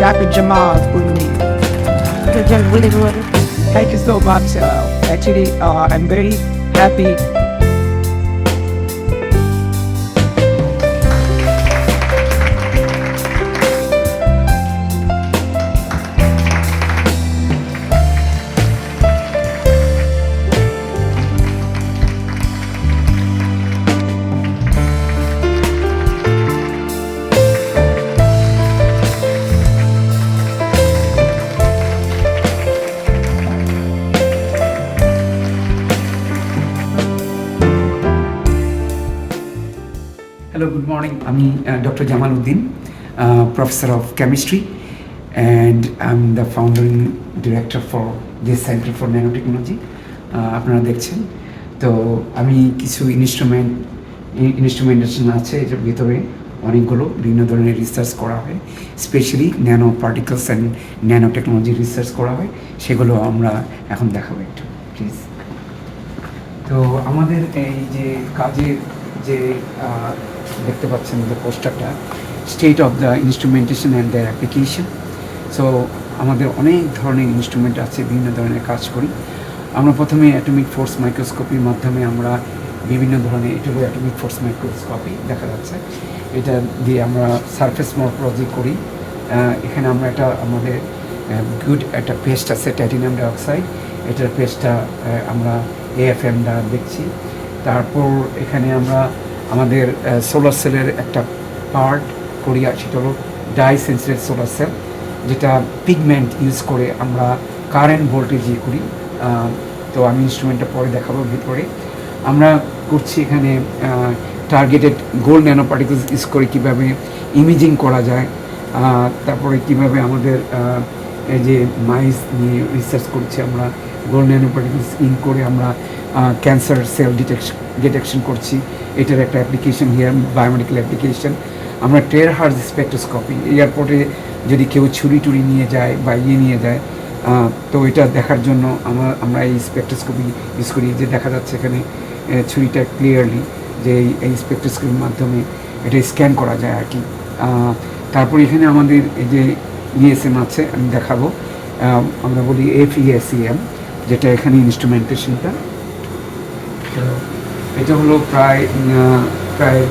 Dr. Jamal Boone. Thank you so much. Uh, actually, uh, I'm very happy morning আমি doctor Jamal Uddin professor of chemistry and I am the founding director for this centre for nano technology আপনারা দেখছেন। তো আমি কিছু instrument instrumentation আছে এটার ভিতরে অনেকগুলো, বিভিন্ন ধরনের রিসার্চ করা হয়। Specially nano particles and nano technology research করা হয়। সেগুলো আমরা এখন দেখাবো একটু প্লিজ তো আমাদের এই যে কাজের যে দেখতে পাচ্ছেন যে পোস্টারটা। State of the instrumentation and their application so আমাদের অনেক ধরনের ইনস্ট্রুমেন্ট আছে, বিভিন্ন ধরনের কাজ করি। আমরা প্রথমে অ্যাটমিক ফোর্স মাইক্রোস্কোপির মাধ্যমে আমরা বিভিন্ন ধরনের এটা হলো অ্যাটমিক ফোর্স মাইক্রোস্কোপি দেখা যাচ্ছে। এটা দিয়ে আমরা সারফেস মর্ফোলজি করি। এখানে আমরা একটা আমাদের গুড একটা পেস্ট আছে টাইটেনিয়াম ডাইঅক্সাইড এটার পেস্টটা আমরা এএফএম দ্বারা দেখছি। তারপর এখানে আমরা আমাদের সোলার সেলের একটা পার্ট করি আর সেটা হলো ডাই সেন্সিটিভ সোলার সেল যেটা পিগমেন্ট ইউজ করে আমরা কারেন্ট ভোল্টেজ ইয়ে করি। তো আমি ইনস্ট্রুমেন্টটা পরে দেখাবো ভিতরে। আমরা করছি এখানে targeted gold nano particles use করে কীভাবে ইমেজিং করা যায়। তারপরে কীভাবে আমাদের এই যে মাইস নিয়ে রিসার্চ করছি আমরা। গোল্ড ন্যানো পার্টিকেলস ইন করে আমরা ক্যান্সার সেল ডিটেকশন ডিটেকশন করছি। এটার একটা অ্যাপ্লিকেশন হিয়ার বায়োমেডিক্যাল অ্যাপ্লিকেশন আমরা টের হার্জ স্পেকট্রোস্কোপি এয়ারপোর্টে যদি কেউ ছুরি টুরি নিয়ে যায় বা ইয়ে নিয়ে যায় তো এটা দেখার জন্য আমরা আমরা এই স্পেকট্রোস্কোপি ইউজ করি। যে দেখা যাচ্ছে এখানে ছুরিটা ক্লিয়ারলি যে এই- স্পেকট্রোস্কোপির মাধ্যমে এটা স্ক্যান করা যায় আর কি। তারপর এখানে আমাদের এই যে ইএসএম আছে, আমি দেখাবো। আমরা বলি এফ ইএসিএম যেটা এখানে ইনস্ট্রুমেন্টেশনটা এটা হলো প্রায় প্রায়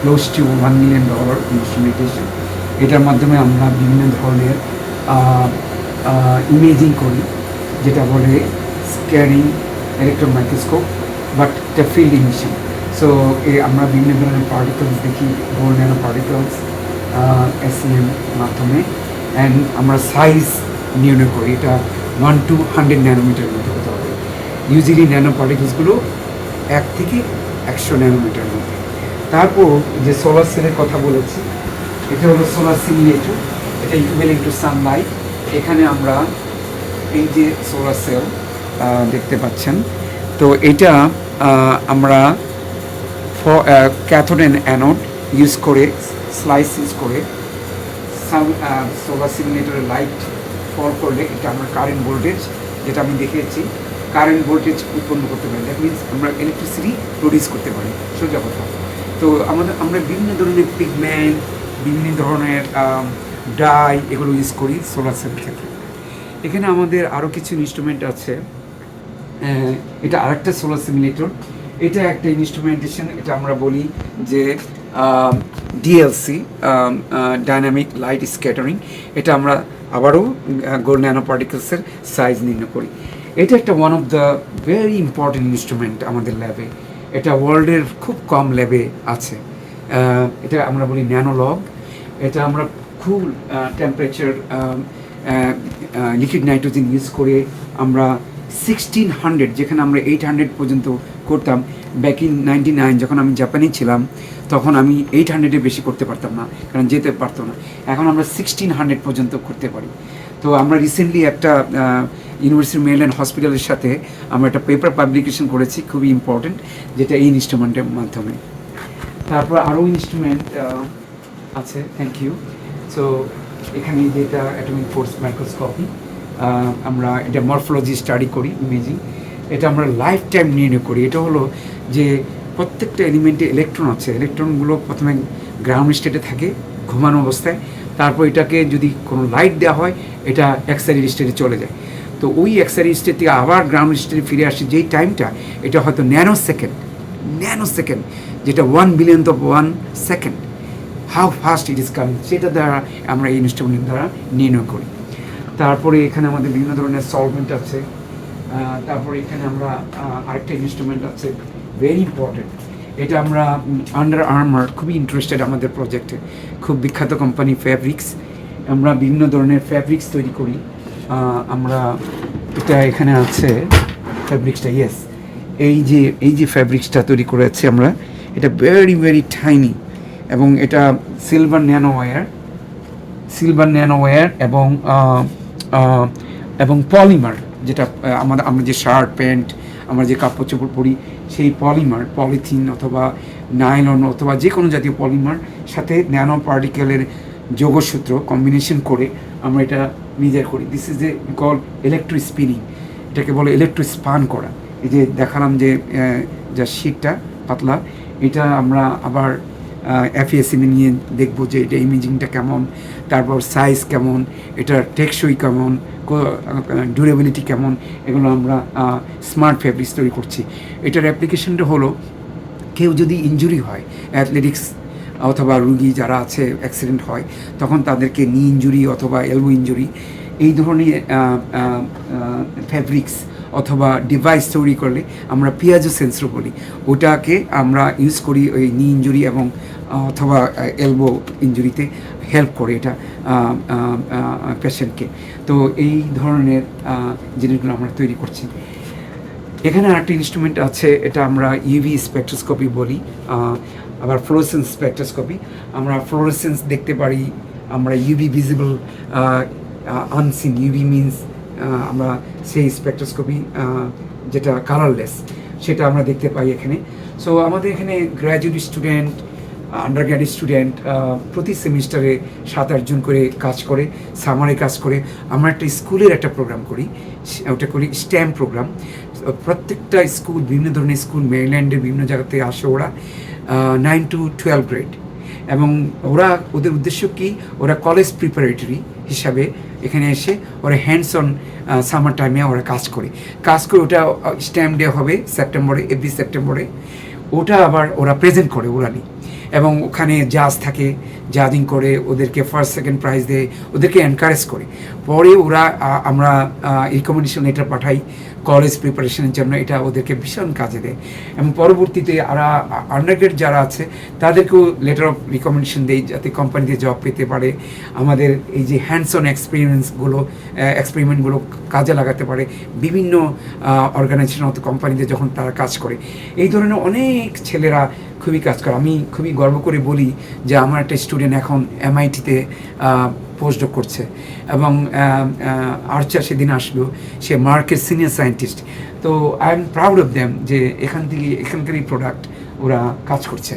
close to one million dollar instrumentation এটার মাধ্যমে আমরা বিভিন্ন ধরনের ইমেজিং করি, যেটা বলে স্ক্যানিং ইলেকট্রন মাইক্রোস্কোপ বাট এটা ফিল্ড ইমিশন সো আমরা বিভিন্ন ধরনের পার্টিকলস দেখি গোল্ড ন্যানো পার্টিকেলস এসিএম মাধ্যমে। অ্যান্ড আমরা সাইজ নির্ণয় করি, এটা ওয়ান টু হান্ড্রেড ন্যানোমিটার মধ্যে হতে হবে। ইউজুয়ালি ন্যানো পার্টিকেলসগুলো এক থেকে একশো ন্যানোমিটার মধ্যে। তারপর যে সোলার সেলের কথা বলেছি, এটা হলো সোলার সিমিলেটর এটা ইকুইভ্যালেন্ট টু সানলাইট এখানে আমরা এই যে সোলার সেল দেখতে পাচ্ছেন। তো এটা আমরা ক্যাথোড অ্যান্ড অ্যানোড ইউজ করে স্লাইস ইউজ করে সোলার সিমিলেটরের লাইট ফল করলে এটা আমরা কারেন্ট ভোল্টেজ যেটা আমি দেখেছি কারেন্ট ভোল্টেজ উৎপন্ন করতে পারি। দ্যাট মিনস আমরা ইলেকট্রিসিটি প্রডিউস করতে পারি, সোজা কথা। তো আমাদের, আমরা বিভিন্ন ধরনের পিগমেন্ট বিভিন্ন ধরনের ডাই এগুলো ইউজ করি সোলার সেলের ক্ষেত্রে। এখানে আমাদের আরও কিছু ইনস্ট্রুমেন্ট আছে। এটা আরেকটা সোলার সিমিলেটর এটা একটা ইনস্ট্রুমেন্টেশন এটা আমরা বলি যে ডিএলসি ডাইনামিক লাইট স্ক্যাটারিং এটা আমরা আবারও গোল্ড ন্যানো পার্টিকেলসের সাইজ নির্ণয় করি। এটা একটা one of the very important instrument আমাদের ল্যাবে এটা ওয়ার্ল্ডের খুব কম ল্যাবে আছে। এটা আমরা বলি ন্যানোলগ এটা আমরা খুব টেম্পারেচার লিকুইড নাইট্রোজেন ইউজ করে আমরা সিক্সটিন হান্ড্রেড যেখানে আমরা এইট হান্ড্রেড পর্যন্ত করতাম ব্যাক ইন নাইনটি নাইন যখন আমি জাপানে ছিলাম, তখন আমি এইট হান্ড্রেডে বেশি করতে পারতাম না, কারণ যেতে পারতো না। এখন আমরা সিক্সটিন হান্ড্রেড পর্যন্ত করতে পারি। তো আমরা রিসেন্টলি একটা ইউনিভার্সিটি মেরিল্যান্ড হসপিটালের সাথে আমরা একটা পেপার পাবলিকেশন করেছি, খুবই ইম্পর্টেন্ট যেটা এই ইনস্ট্রুমেন্টের মাধ্যমে। তারপর আরও ইনস্ট্রুমেন্ট আছে থ্যাংক ইউ সো এখানে যেটা অ্যাটমিক ফোর্স মাইক্রোস্কোপি আমরা এটা মরফোলজি স্টাডি করি ইমেজিং এটা আমরা লাইফ টাইম নির্ণয় করি। এটা হলো যে প্রত্যেকটা এলিমেন্টে ইলেকট্রন আছে। ইলেকট্রনগুলো প্রথমে গ্রাউন্ড স্টেটে থাকে, ঘুমানো অবস্থায়। তারপর এটাকে যদি কোনো লাইট দেওয়া হয়, এটা এক্সারি স্টেটে চলে যায়। তো ওই এক্সারি স্টেট থেকে আবার গ্রাউন্ড স্টেটে ফিরে আসে যেই টাইমটা এটা হয়তো ন্যানো সেকেন্ড ন্যানো সেকেন্ড যেটা one billion of one second how fast it is coming সেটা দ্বারা আমরা এই ইনস্ট্রুমেন্ট দ্বারা নির্ণয় করি। তারপরে এখানে আমাদের বিভিন্ন ধরনের সলভেন্ট আছে। তারপরে এখানে আমরা আরেকটা ইনস্ট্রুমেন্ট আছে। ভেরি ইম্পর্টেন্ট এটা আমরা আন্ডার আর্মার খুবই ইন্টারেস্টেড আমাদের প্রজেক্টে খুব বিখ্যাত কোম্পানি ফ্যাব্রিক্স আমরা বিভিন্ন ধরনের ফ্যাব্রিক্স তৈরি করি। আমরা, এটা এখানে আছে ফ্যাব্রিক্সটা ইয়েস এই যে এই যে ফ্যাব্রিক্সটা তৈরি করেছি আমরা, এটা ভেরি ভেরি টাইনি এবং এটা silver nano wire silver nano nanowire এবং এবং পলিমার যেটা আমাদের, আমরা যে শার্ট প্যান্ট আমরা যে কাপড় চোপড় পরি, সেই পলিমার, পলিথিন অথবা নাইলন অথবা যে কোনো জাতীয় পলিমার সাথে ন্যানো পার্টিকেলের যোগসূত্র কম্বিনেশন করে আমরা এটা নিজের করি। This is a call electro spinning এটাকে বলে ইলেকট্রো স্পান করা। এই যে দেখালাম যে যা শীটটা পাতলা, এটা আমরা আবার এফএসএমে নিয়ে দেখব যে এটা ইমেজিংটা কেমন, তারপর সাইজ কেমন, এটার টেকসই কেমন ডিউরেবিলিটি কেমন, এগুলো আমরা স্মার্ট ফ্যাব্রিক্স তৈরি করছি। এটার অ্যাপ্লিকেশনটা হলো, কেউ যদি ইনজুরি হয় অ্যাথলেটিক্স অথবা রুগী যারা আছে অ্যাক্সিডেন্ট হয়, তখন তাদেরকে নি ইঞ্জুরি অথবা এলবো ইঞ্জুরি এই ধরনের ফ্যাব্রিক্স অথবা ডিভাইস তৈরি করলে আমরা পিয়াজো সেন্সর বলি। ওটাকে আমরা ইউজ করি ওই নি ইঞ্জুরি এবং অথবা এলবো ইঞ্জুরিতে হেল্প করে এটা পেশেন্টকে তো এই ধরনের জিনিসগুলো আমরা তৈরি করছি। এখানে আরেকটা ইনস্ট্রুমেন্ট আছে, এটা আমরা ইউভি স্পেকট্রোস্কোপি বলি আবার ফ্লোরেসেন্স স্পেকট্রোস্কোপি আমরা ফ্লোরেসেন্স দেখতে পারি, আমরা UV visible unseen UV means আমরা সেই স্পেকট্রোস্কোপি যেটা কালারলেস সেটা আমরা দেখতে পাই এখানে। সো আমাদের এখানে graduate student under grad student প্রতি সেমিস্টারে সাত আটজন করে কাজ করে সামারে কাজ করে। আমরা একটা স্কুলের একটা প্রোগ্রাম করি ওটা করি স্ট্যাম্প প্রোগ্রাম প্রত্যেকটা স্কুল, বিভিন্ন ধরনের স্কুল, মেরিল্যান্ডের বিভিন্ন জায়গা থেকে আসে ওরা নাইন টু টুয়েলভ গ্রেড এবং ওরা, ওদের উদ্দেশ্য কি? ওরা কলেজ প্রিপারেটরি হিসাবে এখানে এসে ওরা হ্যান্ডস অন সামার টাইমে ওরা কাজ করে। কাজ করে ওটা স্ট্যাম্প ডে হবে সেপ্টেম্বরে এভরি সেপ্টেম্বরে ওটা আবার ওরা প্রেজেন্ট করে ওরানি এবং ওখানে জাজ থাকে জাজিং করে, ওদেরকে ফার্স্ট সেকেন্ড প্রাইজ দেয়, ওদেরকে এনকারেজ করে। পরে ওরা আমরা রিকমেন্ডেশন লেটার পাঠাই। কলেজ প্রিপারেশনের জন্য এটা ওদেরকে ভীষণ কাজে দেয়। এবং পরবর্তীতে আরা আন্ডারগ্রেড যারা আছে, তাদেরকেও লেটার অফ রিকমেন্ডেশন দেয় যাতে কোম্পানিতে জব পেতে পারে। আমাদের এই যে হ্যান্ডস অন এক্সপিরিয়েন্সগুলো এক্সপেরিমেন্টগুলো কাজে লাগাতে পারে। বিভিন্ন অর্গানাইজেশন অত কোম্পানিতে যখন তারা কাজ করে। এই ধরনের অনেক ছেলেরা খুবই কাজ করে। আমি খুবই গর্ব করে বলি যে আমার একটা স্টুডেন্ট এখন এমআইটিতে পোস্টডক করছে। এবং আর্চার সেদিন আসলো, সে মার্কের সিনিয়র সায়েন্টিস্ট। তো I am proud of them যে এখান থেকে, এখানকারই প্রোডাক্ট ওরা কাজ করছে।